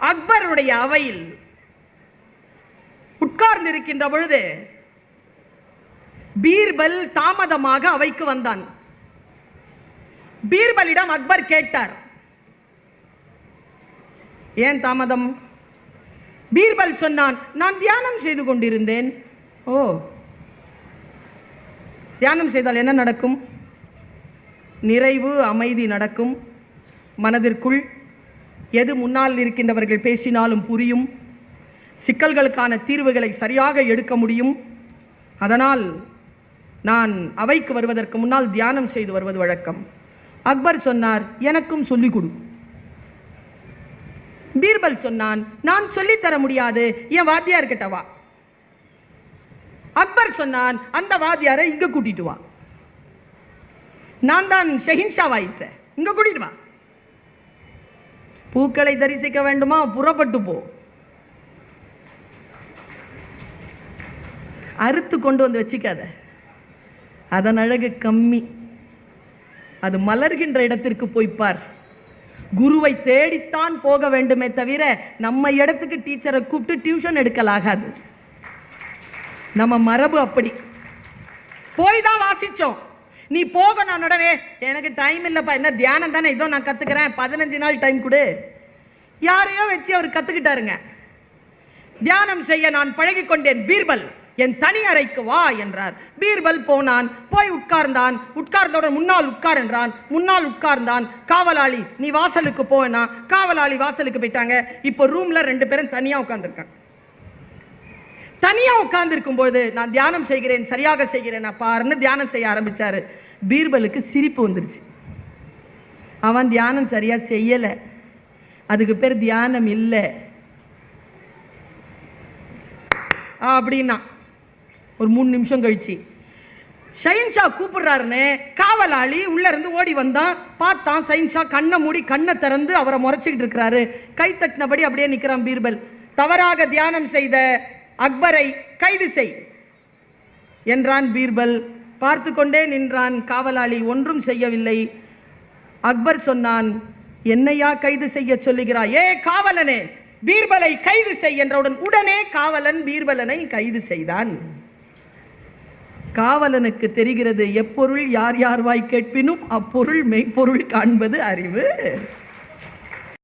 அக்பருடைய அவையில் உட்கார்ந்திருக்கின்ற பொழுது பீர்பல் தாமதமாக அவைக்கு வந்தான். பீர்பலிடம் அக்பர் கேட்டார் ஏன் தாமதம்? பீர்பல் சொன்னான் நான் தியானம் செய்து கொண்டிருந்தேன். ஓ தியானம் செய்தால் என்ன நடக்கும்? நிறைவு அமைதி நடக்கும் மனதிற்குள் எது முன்னால் இருக்கின்றவர்கள் பேசினாலும் புரியும். சிக்கல்களுக்கான தீர்வுகளை சரியாக எடுக்க முடியும். அதனால் நான் அவைக்கு வருவதற்கு முன்னால் தியானம் செய்து வருவது வழக்கம். அக்பர் சொன்னார் எனக்கும் சொல்லிக் கொடு பீர்பல் சொன்னான் நான் சொல்லித் தர முடியாது என் வாத்தியார் கிட்ட வா. அக்பர் சொன்னான் அந்த வாத்தியாரை இங்க கூட்டிட்டு வா. நான் தான் ஷெஹின்ஷா வாயிச்சேன் இங்க கூட்டிட்டு வா. பூக்களை தரிசிக்க வேண்டுமா? புறப்பட்டு போ. அறுத்து கொண்டு வந்து வச்சுக்காத. அதன் அழகு கம்மி. அது மலர்கின்ற இடத்திற்கு போய் பார். குருவை தேடித்தான் போக வேண்டுமே தவிர நம்ம இடத்துக்கு டீச்சரை கூப்பிட்டு டியூஷன் எடுக்கலாகாது. நம்ம மரபு அப்படி. போய் தான் வாசிச்சோம். நீ போக நான் உடனே எனக்கு டைம் இல்லப்பா என்ன தியானம் தானே? இதோ நான் கத்துக்கிறேன். பதினஞ்சு நாள் டைம் கொடு. யாரையோ வச்சு அவர் கத்துக்கிட்டாருங்க. தியானம் செய்ய நான் பழகி கொண்டேன். பீர்பல் என் தனி அறைக்கு வா என்றார். பீர்பல் போனான். போய் உட்கார்ந்தான். உட்கார்ந்தவுடன் முன்னால் உட்கார் என்றான். முன்னால் உட்கார்ந்தான். காவலாளி நீ வாசலுக்கு போனா காவலாளி வாசலுக்கு போயிட்டாங்க. இப்போ ரூம்ல ரெண்டு பேரும் தனியா உட்கார்ந்துருக்காங்க. தனியா உட்கார்ந்து போது நான் தியானம் செய்கிறேன் சரியாக செய்கிறேன் பாருன்னு தியானம் செய்ய ஆரம்பிச்சாரு. பீர்பலுக்கு சிரிப்பு வந்துருச்சு. அவன் தியானம் சரியா செய்யல. அதுக்கு பேர் தியானம் இல்லை. அப்படின்னா ஒரு மூணு நிமிஷம் கழிச்சு ஷைன்ஷா கூப்பிடுறாருன்னு காவலாளி உள்ள இருந்து ஓடி வந்தான். பார்த்தான் சயின்ஷா கண்ணை மூடி கண்ணை திறந்து அவரை முறைச்சிக்கிட்டு இருக்கிறாரு. கை தட்டினபடி அப்படியே நிக்கிறான் பீர்பல். தவறாக தியானம் செய்த அக்பரை கைது செய் என்றான் பீர்பல். பார்த்து கொண்டே நின்றான் காவலாளி ஒன்றும் செய்யவில்லை. அக்பர் சொன்னான் என்னையா கைது செய்ய சொல்லுகிறாய்? ஏ காவலனே பீர்பலை கைது செய் என்றவுடன் உடனே காவலன் பீர்பலனை கைது செய்தான். காவலனுக்கு தெரிகிறது எப்பொருள் யார் யார் வாய் கேட்பினும் அப்பொருள் மெய்ப்பொருள் காண்பது அறிவு.